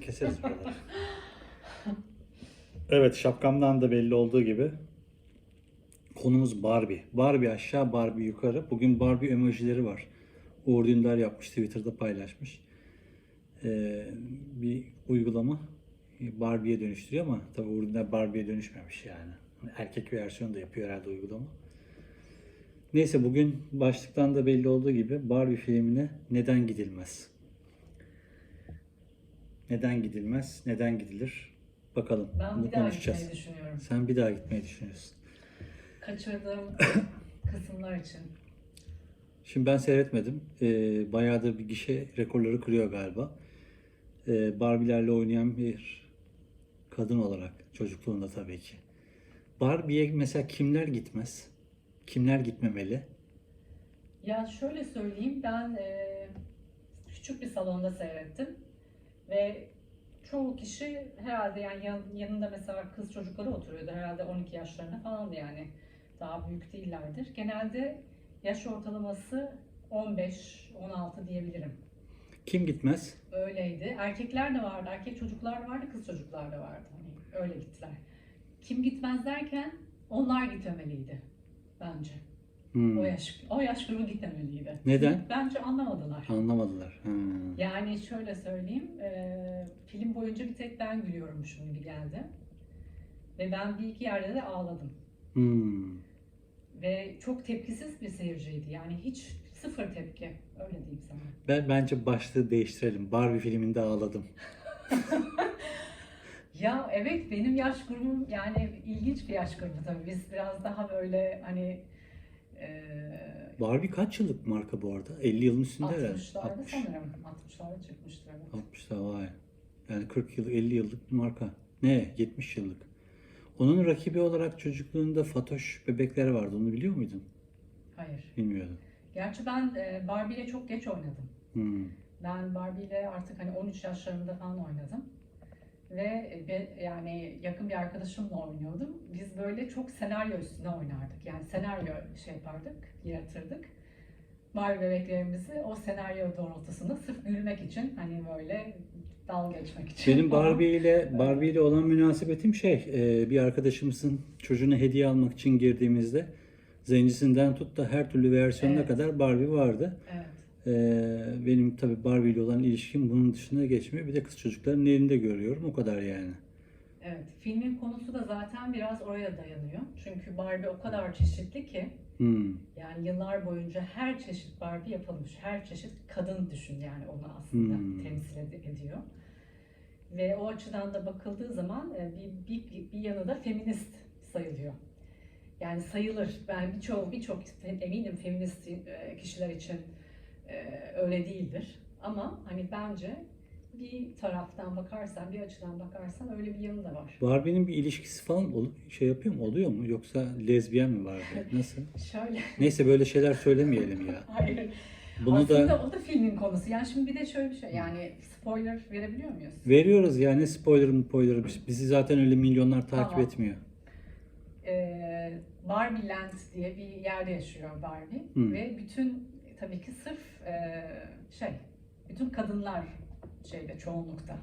Keseriz evet şapkamdan da belli olduğu gibi konumuz Barbie. Barbie aşağı Barbie yukarı. Bugün Barbie emojileri var. Uğur Dündar yapmış Twitter'da paylaşmış. Ee, bir uygulama Barbie'ye dönüştürüyor ama tabii Uğur Dündar Barbie'ye dönüşmemiş yani. Erkek versiyonu da yapıyor herhalde uygulama. Neyse bugün başlıktan da belli olduğu gibi Barbie filmine neden gidilmez? Neden gidilmez? Neden gidilir? Bakalım. Ben Bunu bir daha gitmeyi düşünüyorum. Sen bir daha gitmeyi düşünüyorsun. Kaçırdığım kısımlar için. Şimdi ben seyretmedim. Ee, bayağıdır bir gişe rekorları kırıyor galiba. Ee, Barbie'lerle oynayan bir kadın olarak çocukluğunda tabii ki. Barbie'ye mesela kimler gitmez? Kimler gitmemeli? Ya şöyle söyleyeyim, ben e, küçük bir salonda seyrettim ve çoğu kişi herhalde yani yan- yanında mesela kız çocukları oturuyordu herhalde 12 yaşlarında falandı yani daha büyük değillerdir. Genelde yaş ortalaması 15-16 diyebilirim. Kim gitmez? Öyleydi. Erkekler de vardı, erkek çocuklar vardı, kız çocuklar da vardı. Hani öyle gittiler. Kim gitmez derken onlar gitmemeliydi bence. Hmm, O yaş o yaş grubu gitmemeliydi. Neden? Bence anlamadılar. Anlamadılar. Ha. Yani şöyle söyleyeyim, e, film boyunca bir tek ben gülüyormuşum gibi geldi. Ve ben bir iki yerde de ağladım. Hmm. Ve çok tepkisiz bir seyirciydi. Yani hiç sıfır tepki. Öyle diyeyim sana. Ben bence başlığı değiştirelim. Barbie filminde ağladım. Ya evet benim yaş grubum yani ilginç bir yaş grubu tabii. Biz biraz daha böyle hani e, Barbie kaç yıllık marka bu arada? 50 yılın üstünde herhalde. 60'larda 60. sanırım. 60'larda çıkmıştır evet. 60'da vay. Yani 40 yıl, 50 yıllık bir marka. Ne? 70 yıllık. Onun rakibi olarak çocukluğunda Fatoş bebekler vardı. Onu biliyor muydun? Hayır. Bilmiyordum. Gerçi ben e, Barbie ile çok geç oynadım. Hmm. Ben Barbie ile artık hani 13 yaşlarında falan oynadım. Ve e, yani yakın bir arkadaşımla oynuyordum. Biz böyle çok senaryo üstüne oynardık. Yani senaryo şey yapardık, yaratırdık. Barbie bebeklerimizi o senaryo doğrultusunda sırf gülmek için hani böyle dalga geçmek için. Benim. Barbie ile Barbie ile olan münasebetim şey, e, bir arkadaşımızın çocuğuna hediye almak için girdiğimizde zencisinden tut da her türlü versiyonuna Evet. kadar Barbie vardı. Evet. E, benim tabii Barbie ile olan ilişkim bunun dışına geçmiyor. Bir de kız çocukların elinde görüyorum. O kadar yani. Evet, filmin konusu da zaten biraz oraya dayanıyor. Çünkü Barbie o kadar çeşitli ki Hmm. yani yıllar boyunca her çeşit Barbie yapılmış. Her çeşit kadın düşün yani onu aslında Hmm. temsil ed- ediyor. Ve o açıdan da bakıldığı zaman e, bir, bir, bir yanı da feminist sayılıyor. Yani sayılır. Ben birçok birçok eminim feminist e, kişiler için e, öyle değildir. Ama hani bence bir taraftan bakarsan, bir açıdan bakarsan öyle bir yanı da var. Barbie'nin bir ilişkisi falan ol- şey yapıyor mu? Oluyor mu? Yoksa lezbiyen mi Barbie? Nasıl? Şöyle, Neyse böyle şeyler söylemeyelim ya. hayır. Bunu Aslında da o da filmin konusu. Yani şimdi bir de şöyle bir şey, yani spoiler verebiliyor muyuz? veriyoruz yani spoiler mı spoiler bizi zaten öyle milyonlar takip Tamam. etmiyor. Ee, Barbie Land diye bir yerde yaşıyor Barbie Hı. ve bütün tabii ki sırf e, şey, bütün kadınlar şeyde çoğunlukta.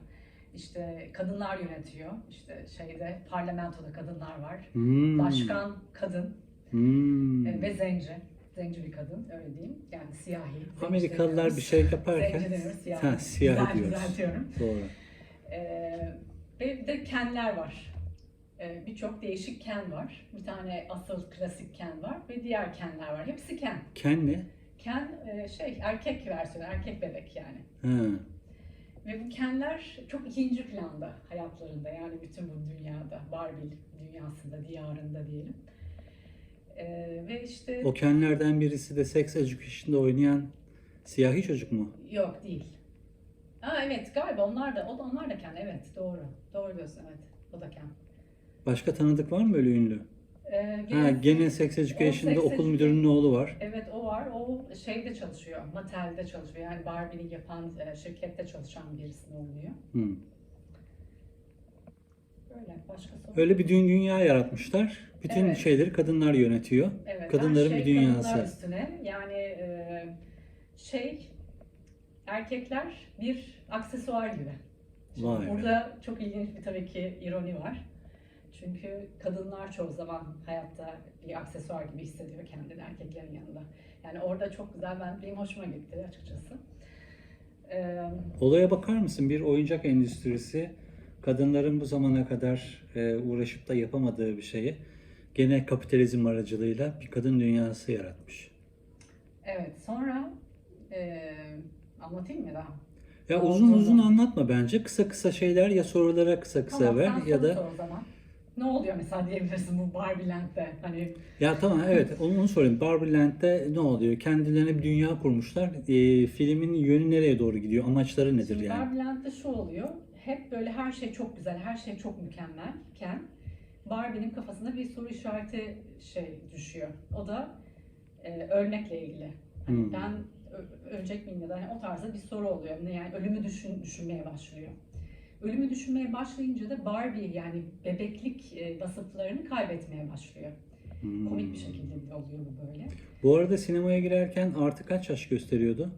İşte kadınlar yönetiyor. İşte şeyde parlamentoda kadınlar var. Hmm. Başkan kadın Hmm. e, ve zenci. Zenci bir kadın öyle diyeyim. Yani siyahi. Amerikalılar bir şey yaparken Zenci demiyoruz, siyahi. ha, siyah Güzel diyoruz. düzeltiyorum. Doğru. Ee, ve de kenler var. Ee, Birçok değişik ken var. Bir tane asıl klasik ken var ve diğer kenler var. Hepsi ken. Ken ne? Ken e, şey erkek versiyonu, erkek bebek yani. Ha. Ve bu kenler çok ikinci planda hayatlarında yani bütün bu dünyada, Barbie dünyasında, diyarında diyelim. Ee, ve işte O Kenlerden birisi de Sex Education'da oynayan siyahi çocuk mu? yok değil. Aa evet galiba onlar da o da onlar da ken evet doğru. Doğru diyorsun evet. O da ken. Başka tanıdık var mı öyle ünlü? Ee, Ha, gene- gene Sex Education'da Sex okul müdürünün oğlu var. Evet o var. O şeyde çalışıyor. Mattel'de çalışıyor. Yani Barbie'ni yapan e, şirkette çalışan birisinin oluyor. Hmm. Böyle başka soru. Öyle bir dün dünya yaratmışlar. Bütün Evet. şeyleri kadınlar yönetiyor. Evet, Kadınların her bir şey dünyası. kadınlar üstüne. Yani e, şey erkekler bir aksesuar gibi. Şimdi Vay be. burada çok ilginç bir tabii ki ironi var. Çünkü kadınlar çoğu zaman hayatta bir aksesuar gibi hissediyor kendini erkeklerin yanında. Yani orada çok güzel, ben benim hoşuma gitti açıkçası. Ee, Olaya bakar mısın? Bir oyuncak endüstrisi kadınların bu zamana kadar e, uğraşıp da yapamadığı bir şeyi gene kapitalizm aracılığıyla bir kadın dünyası yaratmış. evet, sonra e, anlatayım mı daha? Ya uzun uzun anlatma bence. Kısa kısa şeyler ya sorulara kısa kısa Tamam, ver ya da sor o zaman. Ne oluyor mesela diyebilirsin bu Barbie Land'de? Hani ya tamam evet onu, sorayım. Barbie Land'de ne oluyor? Kendilerine bir dünya kurmuşlar. E, filmin yönü nereye doğru gidiyor? Amaçları nedir Şimdi yani? Barbie Land'de şu oluyor. Hep böyle her şey çok güzel, her şey çok mükemmelken Barbie'nin kafasına bir soru işareti şey düşüyor. O da e, ölmekle ilgili. Hani Hmm. Ben ölecek miyim ya da hani o tarzda bir soru oluyor. Yani ölümü düşün, düşünmeye başlıyor. Ölümü düşünmeye başlayınca da Barbie yani bebeklik e, vasıflarını kaybetmeye başlıyor. Hmm. Komik bir şekilde oluyor bu böyle. Bu arada sinemaya girerken artı kaç yaş gösteriyordu?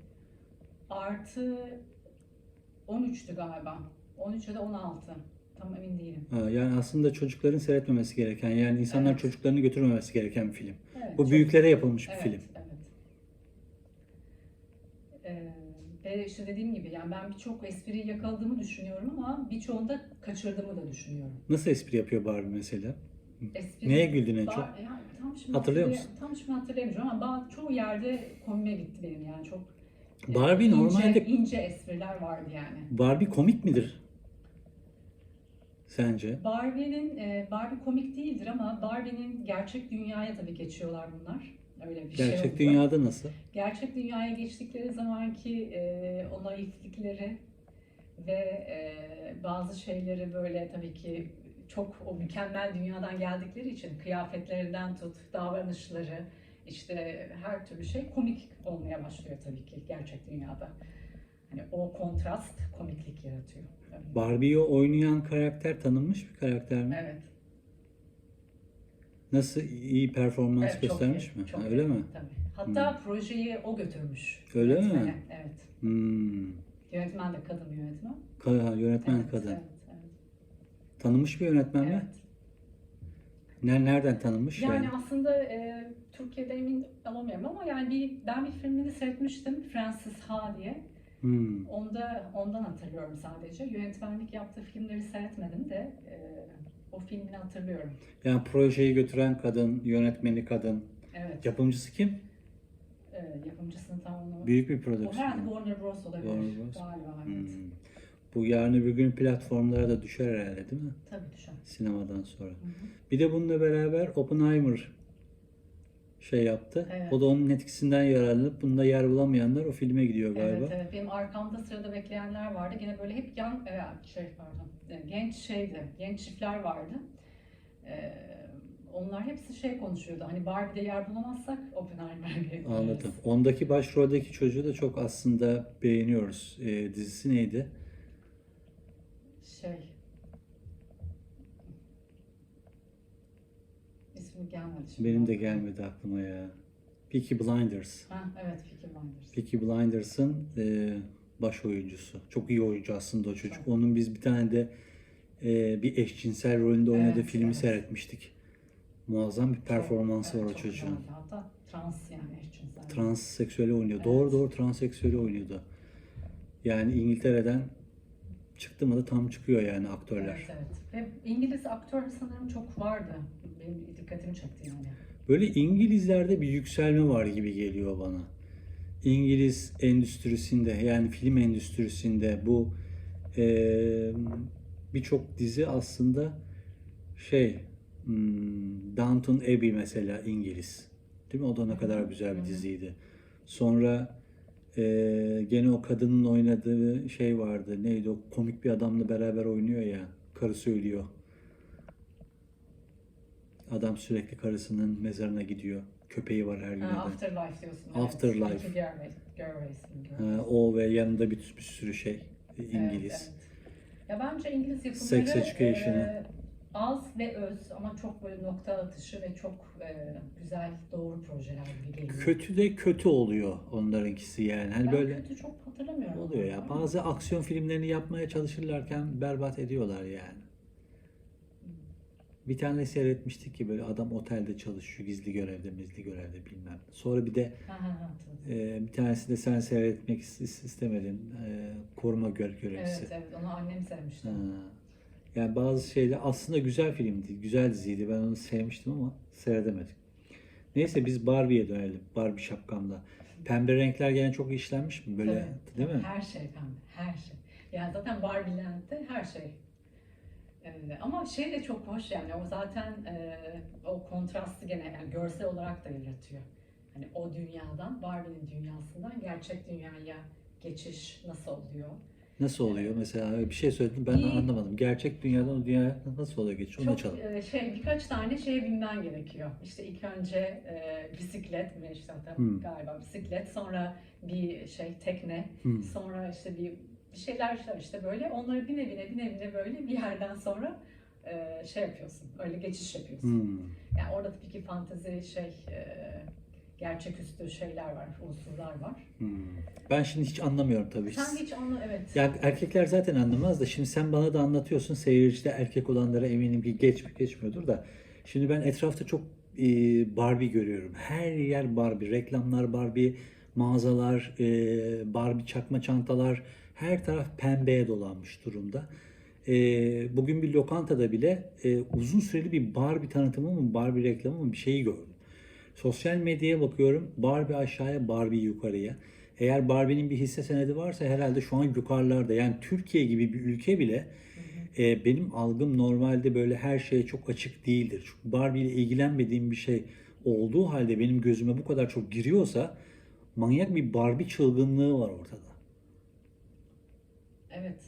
Artı 13'tü galiba. 13 ya da 16. Tam emin değilim. Ha, yani aslında çocukların seyretmemesi gereken, yani insanlar Evet. çocuklarını götürmemesi gereken bir film. Evet, Bu çok- büyüklere yapılmış bir evet, film. Evet. Ee, ve işte dediğim gibi yani ben birçok espriyi yakaladığımı düşünüyorum ama birçoğunu da kaçırdığımı da düşünüyorum. Nasıl espri yapıyor Barbie mesela? Espri, Neye güldün en çok? ya tam şimdi Hatırlıyor hatırlay- Tam şimdi hatırlayamayacağım ama ba- çoğu yerde komiğe gitti benim yani çok e, Barbie ince, normalde ince espriler vardı yani. Barbie komik midir? Sence? Barbie'nin e, Barbie komik değildir ama Barbie'nin gerçek dünyaya tabii geçiyorlar bunlar. Öyle bir şey Gerçek oldu. dünyada nasıl? Gerçek dünyaya geçtikleri zamanki e, o naiflikleri ve e, bazı şeyleri böyle tabii ki çok o mükemmel dünyadan geldikleri için kıyafetlerinden tut, davranışları işte her türlü şey komik olmaya başlıyor tabii ki gerçek dünyada. Hani o kontrast komiklik yaratıyor. Barbie'yi oynayan karakter tanınmış bir karakter mi? Evet. Nasıl iyi performans evet, göstermiş iyi, mi? çok öyle iyi, mi? Tabii. Hatta projeyi o götürmüş. Öyle mi? yönetmene, Evet. Hmm. Yönetmen de kadın yönetmen. Ka- yönetmen Evet, kadın. Evet, evet. Tanınmış bir yönetmen mi? Evet. Ne- Nereden tanınmış yani? Yani aslında e, Türkiye'de emin olamıyorum ama yani bir ben bir filmini seyretmiştim Francis Ha diye. Hmm. Onda ondan hatırlıyorum sadece. Yönetmenlik yaptığı filmleri seyretmedim de e, o filmini hatırlıyorum. Yani projeyi götüren kadın, yönetmeni kadın. Evet. Yapımcısı kim? E, yapımcısını tam onu. Büyük bir o prodüksiyon. herhalde Warner Bros olabilir. Warner Bros. Galiba evet. Hmm. Bu yarın öbür gün platformlara da düşer herhalde değil mi? Tabii düşer. Sinemadan sonra. Hı hı. Bir de bununla beraber Oppenheimer şey yaptı. Evet. O da onun etkisinden yararlanıp bunda yer bulamayanlar o filme gidiyor galiba. Evet evet benim arkamda sırada bekleyenler vardı. Gene böyle hep yan e, şey pardon e, genç şeydi genç çiftler vardı. E, onlar hepsi şey konuşuyordu. Hani Barbie'de yer bulamazsak Oppenheimer'e. Anladım. Ondaki başroldeki çocuğu da çok aslında beğeniyoruz. Ee, dizisi neydi? Şey ismi gelmedi şimdi. Benim de gelmedi aklıma ya. Peaky Blinders. Ha, evet Peaky Blinders. Peaky Blinders'ın e, baş oyuncusu. Çok iyi oyuncu aslında o çocuk. Çok. Onun biz bir tane de e, bir eşcinsel rolünde oynadığı Evet, filmi evet. seyretmiştik. Muazzam bir performansı Evet, var o çok çocuğun. güzeldi. Hatta trans yani eşcinsel. Transseksüeli oynuyor. Evet. Doğru doğru transseksüeli oynuyordu. Yani İngiltere'den çıktı mı da tam çıkıyor yani aktörler. Evet, evet. Ve İngiliz aktör sanırım çok vardı. Benim dikkatimi çekti yani. Böyle İngilizlerde bir yükselme var gibi geliyor bana. İngiliz endüstrisinde yani film endüstrisinde bu eee, birçok dizi aslında şey hmm, Downton Abbey mesela İngiliz. Değil mi? O da ne kadar güzel bir diziydi. Sonra eee, gene o kadının oynadığı şey vardı. Neydi o komik bir adamla beraber oynuyor ya. Karısı ölüyor. Adam sürekli karısının mezarına gidiyor. Köpeği var her gün. Ha. Afterlife diyorsun. Afterlife. Evet. Ha, o ve yanında bir, bir sürü şey. Evet, İngiliz. evet. Ya bence İngiliz yapımları Sex Education'ı. e, Az ve öz ama çok böyle nokta atışı ve çok e, güzel doğru projeler gibi geliyor. Kötü de kötü oluyor onlarınkisi yani. Hani ben böyle kötü çok hatırlamıyorum. oluyor ya. ama. Bazı aksiyon filmlerini yapmaya çalışırlarken berbat ediyorlar yani. Bir tane seyretmiştik ki böyle adam otelde çalışıyor gizli görevde, mizli görevde bilmem. Sonra bir de e, bir tanesi de sen seyretmek is- istemedin. E, koruma gör görevlisi. Evet evet onu annem sevmişti. Ha. Yani bazı şeyler aslında güzel filmdi, güzel diziydi. Ben onu sevmiştim ama seyredemedim. Neyse biz Barbie'ye dönelim. Barbie şapkamla. Pembe renkler gene çok işlenmiş mi böyle? Tabii, değil mi? Her şey pembe, her şey. Yani zaten Barbie'lerde her şey. Ee, ama şey de çok hoş yani o zaten e, o kontrastı gene yani görsel olarak da yaratıyor. Hani o dünyadan, Barbie'nin dünyasından gerçek dünyaya geçiş nasıl oluyor? Nasıl oluyor? Mesela bir şey söyledin ben İyi. anlamadım. Gerçek dünyadan o dünyaya nasıl oluyor geçiş? Onu Çok açalım. e, şey birkaç tane şeye binmen gerekiyor. İşte ilk önce e, bisiklet mi işte hatta Hmm. galiba bisiklet sonra bir şey tekne Hmm. sonra işte bir bir şeyler işte, işte böyle onları bine bine bine bine böyle bir yerden sonra e, şey yapıyorsun öyle geçiş yapıyorsun. Hmm. Yani orada tabii ki fantezi şey e, gerçeküstü şeyler var unsurlar var. Hmm. Ben şimdi hiç anlamıyorum tabii. Sen hiç onu evet. Ya erkekler zaten anlamaz da şimdi sen bana da anlatıyorsun. Seyircide erkek olanlara eminim ki geç geçmiyordur da. Şimdi ben etrafta çok e, Barbie görüyorum. Her yer Barbie. Reklamlar Barbie, mağazalar, e, Barbie çakma çantalar. Her taraf pembeye dolanmış durumda. E, bugün bir lokantada bile e, uzun süreli bir Barbie tanıtımı mı, Barbie reklamı mı bir şeyi gördüm. Sosyal medyaya bakıyorum. Barbie aşağıya, Barbie yukarıya. Eğer Barbie'nin bir hisse senedi varsa herhalde şu an yukarılarda. Yani Türkiye gibi bir ülke bile e, benim algım normalde böyle her şeye çok açık değildir. Çünkü Barbie ile ilgilenmediğim bir şey olduğu halde benim gözüme bu kadar çok giriyorsa manyak bir Barbie çılgınlığı var ortada. Evet.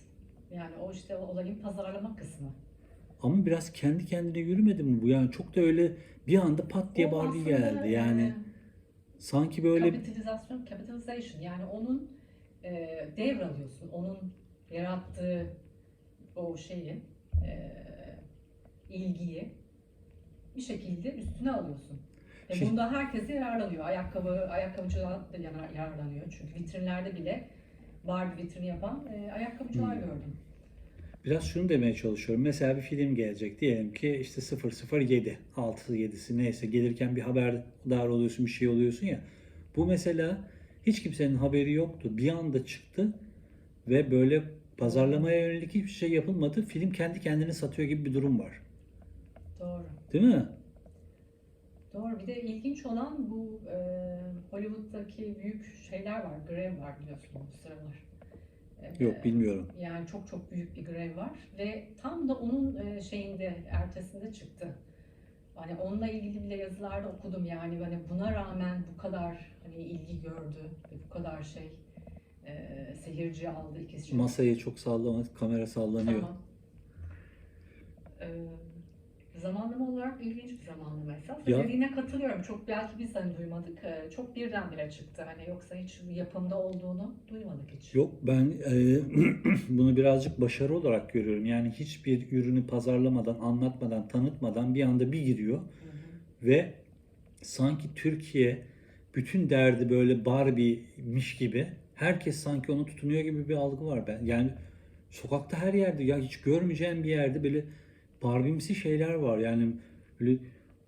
Yani o işte olayın pazarlama kısmı. Ama biraz kendi kendine yürümedi mi bu? Yani çok da öyle bir anda pat diye O Barbie geldi. Yani e, sanki böyle kapitalizasyon, capitalization yani onun e, devralıyorsun. Onun yarattığı o şeyi, e, ilgiyi bir şekilde üstüne alıyorsun. Ve Şey- bunda herkes yararlanıyor. Ayakkabı, ayakkabıcılar da yarar- yararlanıyor. Çünkü vitrinlerde bile Barbie vitrini yapan e, ayakkabıcılar Hmm. gördüm. Biraz şunu demeye çalışıyorum. Mesela bir film gelecek. Diyelim ki işte 007, 6 7'si neyse gelirken bir haberdar oluyorsun, bir şey oluyorsun ya. Bu mesela hiç kimsenin haberi yoktu. Bir anda çıktı ve böyle pazarlamaya yönelik hiçbir şey yapılmadı. Film kendi kendini satıyor gibi bir durum var. Doğru. Değil mi? Doğru. Bir de ilginç olan bu e, Hollywood'daki büyük şeyler var. Grev var biliyorsun bu sıralar. Yok bilmiyorum. Yani çok çok büyük bir grev var ve tam da onun e, şeyinde ertesinde çıktı. Hani onunla ilgili bile yazılarda okudum yani hani buna rağmen bu kadar hani ilgi gördü ve bu kadar şey e, seyirci aldı ikisi. Masayı çok sallama, kamera sallanıyor. Tamam. Ee, zamanlama olarak ilginç bir zamanlama esas. Ya- Dediğine katılıyorum. Çok belki biz hani duymadık. Ee, Çok birdenbire çıktı. Hani yoksa hiç yapımda olduğunu duymadık hiç. Yok ben e, bunu birazcık başarı olarak görüyorum. Yani hiçbir ürünü pazarlamadan, anlatmadan, tanıtmadan bir anda bir giriyor. Hı hı. Ve sanki Türkiye bütün derdi böyle Barbie'miş gibi herkes sanki onu tutunuyor gibi bir algı var ben. Yani sokakta her yerde ya hiç görmeyeceğim bir yerde böyle Barbie'msi şeyler var. Yani böyle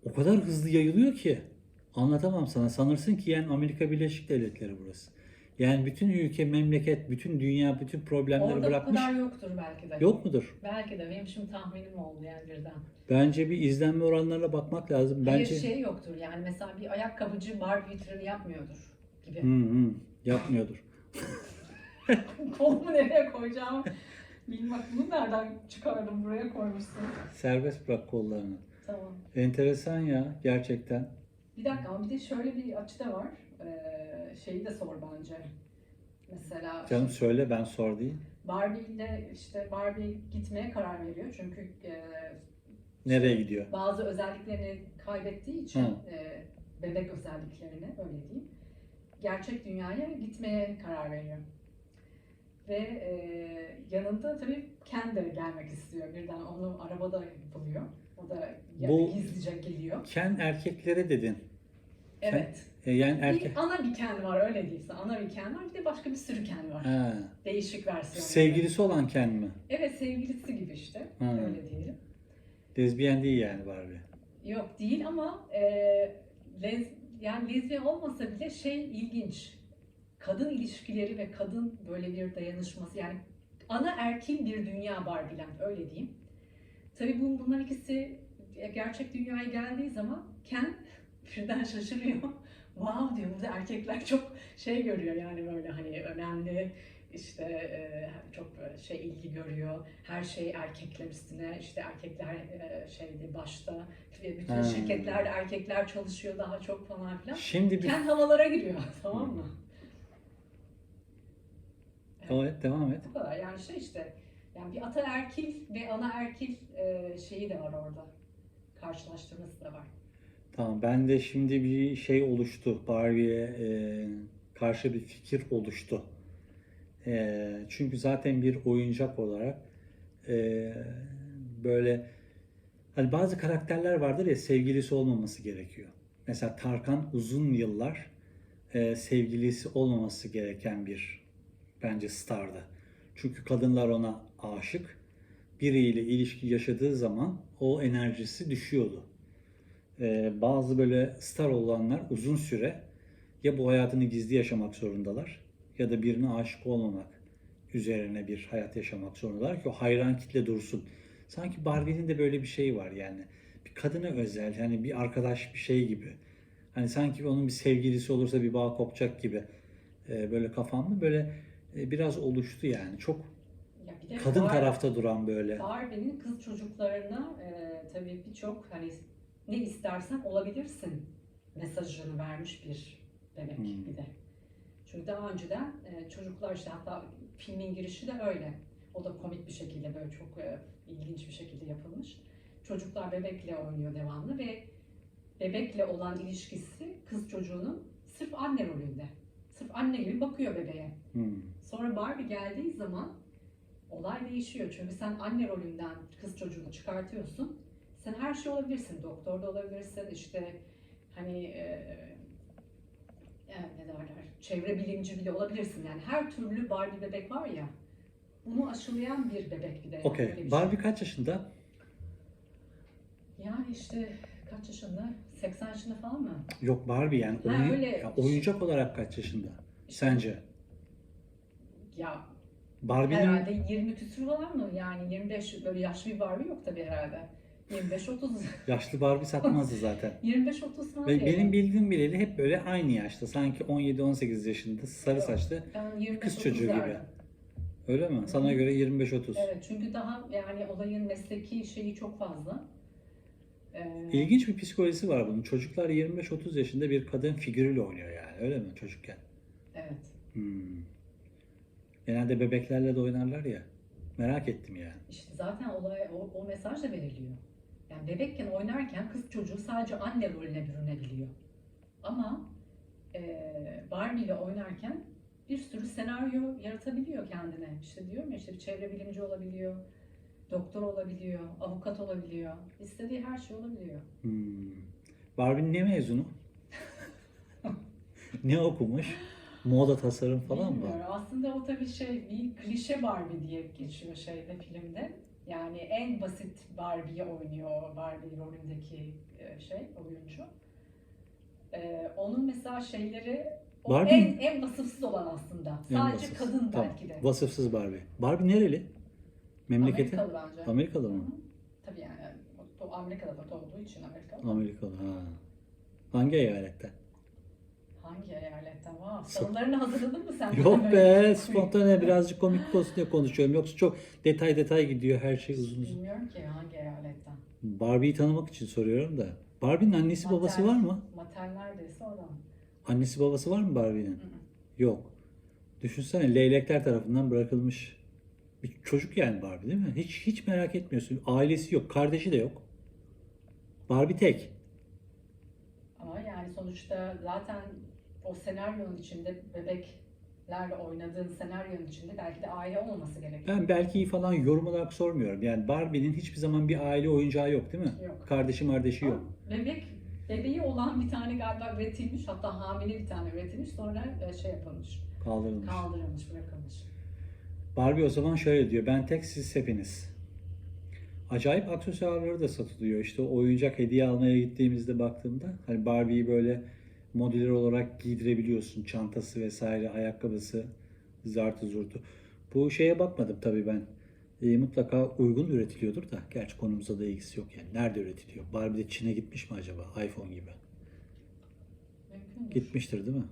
o kadar hızlı yayılıyor ki anlatamam sana. Sanırsın ki yani Amerika Birleşik Devletleri burası. Yani bütün ülke, memleket, bütün dünya, bütün problemleri Orada bu bırakmış. kadar yoktur belki de. Yok mudur? Belki de. Benim şimdi tahminim oldu yani birden. Bence bir izlenme oranlarına bakmak lazım. Hayır Bence şey yoktur yani mesela bir ayakkabıcı Barbie vitrini yapmıyordur gibi. Hı hı, yapmıyordur. Kolumu nereye koyacağım bilmem. Bunu nereden çıkardım buraya koymuşsun. Serbest bırak kollarını. Tamam. Enteresan ya gerçekten. Bir dakika ama bir de şöyle bir açı da var. Ee, şeyi de sor bence. Mesela Canım söyle ben sor değil. Barbie ile işte Barbie gitmeye karar veriyor. Çünkü e, Nereye gidiyor? bazı özelliklerini kaybettiği için Hı. e, bebek özelliklerini öyle diyeyim. Gerçek dünyaya gitmeye karar veriyor. Ve e, yanında tabii Ken de gelmek istiyor. Birden onu arabada yapılıyor. O da yani Bu- gizlice geliyor. Ken erkeklere dedin. Evet. E, yani erkek... Bir ana bir Ken var öyle değilse. Ana bir Ken var bir de başka bir sürü Ken var. Ha. Değişik versiyonları. Sevgilisi olan Ken mi? Evet sevgilisi gibi işte. Ha. Öyle diyelim. Lezbiyen değil yani Barbie. Yok değil ama e, lez, yani lezbiyen olmasa bile şey ilginç. Kadın ilişkileri ve kadın böyle bir dayanışması yani ana erkin bir dünya Barbie'len öyle diyeyim. Tabii bu, bunlar ikisi gerçek dünyaya geldiği zaman Ken birden şaşırıyor. Wow diyor burada erkekler çok şey görüyor yani böyle hani önemli işte e, çok şey ilgi görüyor. Her şey erkekler üstüne işte erkekler e, şeyde başta bütün Ha. şirketlerde erkekler çalışıyor daha çok falan filan. Şimdi bir... Ken havalara giriyor tamam mı? Evet devam et. Bu kadar yani şey işte yani bir ataerkil ve anaerkil e, şeyi de var orada. Karşılaştırması da var. Tamam ben de şimdi bir şey oluştu. Barbie'ye e, karşı bir fikir oluştu. E, çünkü zaten bir oyuncak olarak e, böyle hani bazı karakterler vardır ya sevgilisi olmaması gerekiyor. Mesela Tarkan uzun yıllar e, sevgilisi olmaması gereken bir bence stardı. Çünkü kadınlar ona aşık. Biriyle ilişki yaşadığı zaman o enerjisi düşüyordu. Ee, bazı böyle star olanlar uzun süre ya bu hayatını gizli yaşamak zorundalar ya da birine aşık olmamak üzerine bir hayat yaşamak zorundalar ki o hayran kitle dursun. Sanki Barbie'nin de böyle bir şey var yani. Bir kadına özel hani bir arkadaş bir şey gibi. Hani sanki onun bir sevgilisi olursa bir bağ kopacak gibi. Ee, böyle kafamda böyle biraz oluştu yani. Çok Ya bir de kadın Bar- tarafta duran böyle. Barbie'nin kız çocuklarına e, tabii birçok hani ne istersen olabilirsin mesajını vermiş bir bebek Hmm. bir de. Çünkü daha önceden e, çocuklar işte hatta filmin girişi de öyle. O da komik bir şekilde böyle çok e, ilginç bir şekilde yapılmış. Çocuklar bebekle oynuyor devamlı ve bebekle olan ilişkisi kız çocuğunun sırf anne rolünde. Sırf anne gibi bakıyor bebeğe. Hmm. Sonra Barbie geldiği zaman olay değişiyor. Çünkü sen anne rolünden kız çocuğunu çıkartıyorsun. Sen her şey olabilirsin. Doktor da olabilirsin. işte hani e, e, ne derler? Çevre bilimci bile olabilirsin. Yani her türlü Barbie bebek var ya. Bunu aşılayan bir bebek bir de. Okey. Şey. Barbie kaç yaşında? Yani işte kaç yaşında? 80 yaşında falan mı? Yok Barbie yani. Ha, oyun- öyle. ya oyuncak olarak kaç yaşında? Sence? Ya Barbie'nin herhalde 20 küsur falan mı? Yani 25 böyle yaşlı bir Barbie yok tabii herhalde. 25-30. yaşlı Barbie satmazdı zaten. 25-30 falan Ve diyelim. benim bildiğim bileli hep böyle aynı yaşta. Sanki 17-18 yaşında sarı Yok. saçlı Ben 25 kız 30 çocuğu gibi. Öyle mi? Sana göre 25-30. Evet çünkü daha yani olayın mesleki şeyi çok fazla. Ee, İlginç bir psikolojisi var bunun. Çocuklar 25-30 yaşında bir kadın figürüyle oynuyor yani. Öyle mi çocukken? Evet. Hmm. Genelde bebeklerle de oynarlar ya. Merak ettim yani. İşte zaten olay o, o mesaj da veriliyor. Yani bebekken oynarken kız çocuğu sadece anne rolüne bürünebiliyor. Ama e, Barbie ile oynarken bir sürü senaryo yaratabiliyor kendine. İşte diyorum ya işte bir çevre bilimci olabiliyor, doktor olabiliyor, avukat olabiliyor. İstediği her şey olabiliyor. Hmm. Barbie ne mezunu? ne okumuş? Moda tasarım falan mı? Bilmiyorum. Aslında o tabii şey bir klişe Barbie diye geçiyor şeyde filmde. Yani en basit Barbie'yi oynuyor Barbie rolündeki e, şey oyuncu. Ee, onun mesela şeyleri o Barbie- en en vasıfsız olan aslında. En Sadece vasıfsız. kadın Tamam. belki de. Vasıfsız Barbie. Barbie nereli? Memleketi? Amerikalı bence. Amerikalı mı? Tabii yani o Amerika'da doğduğu için Amerikalı. Amerikalı ha. Hangi eyalette? Hangi eyaletten? Wow. Sorularını hazırladın mı sen? Yok be spontane birazcık komik olsun diye konuşuyorum. Yoksa çok detay detay gidiyor her şey uzun uzun. Bilmiyorum ki hangi eyaletten. Barbie'yi tanımak için soruyorum da. Barbie'nin annesi babası var mı? Mater neredeyse oradan. Annesi babası var mı Barbie'nin? Yok. Düşünsene leylekler tarafından bırakılmış bir çocuk yani Barbie değil mi? Hiç hiç merak etmiyorsun. Ailesi yok, kardeşi de yok. Barbie tek. Ama yani sonuçta zaten o senaryonun içinde bebek Barbie'lerle oynadığın senaryonun içinde belki de aile olması gerekiyor. Ben belki falan yorum olarak sormuyorum. Yani Barbie'nin hiçbir zaman bir aile oyuncağı yok değil mi? Yok. Kardeşi kardeşi yok. Bebek bebeği olan bir tane galiba üretilmiş hatta hamile bir tane üretilmiş sonra e, şey yapılmış Kaldırılmış. kaldırılmış bırakılmış. Barbie o zaman şöyle diyor. Ben tek siz hepiniz. Acayip aksesuarları da satılıyor. İşte oyuncak hediye almaya gittiğimizde baktığımda hani Barbie'yi böyle modüler olarak giydirebiliyorsun. Çantası vesaire, ayakkabısı, zartı zurtu. Bu şeye bakmadım tabii ben. E, mutlaka uygun üretiliyordur da. Gerçi konumuzda da ilgisi yok yani. Nerede üretiliyor? Barbie de Çin'e gitmiş mi acaba? iPhone gibi. Mümkündür. Gitmiştir değil mi?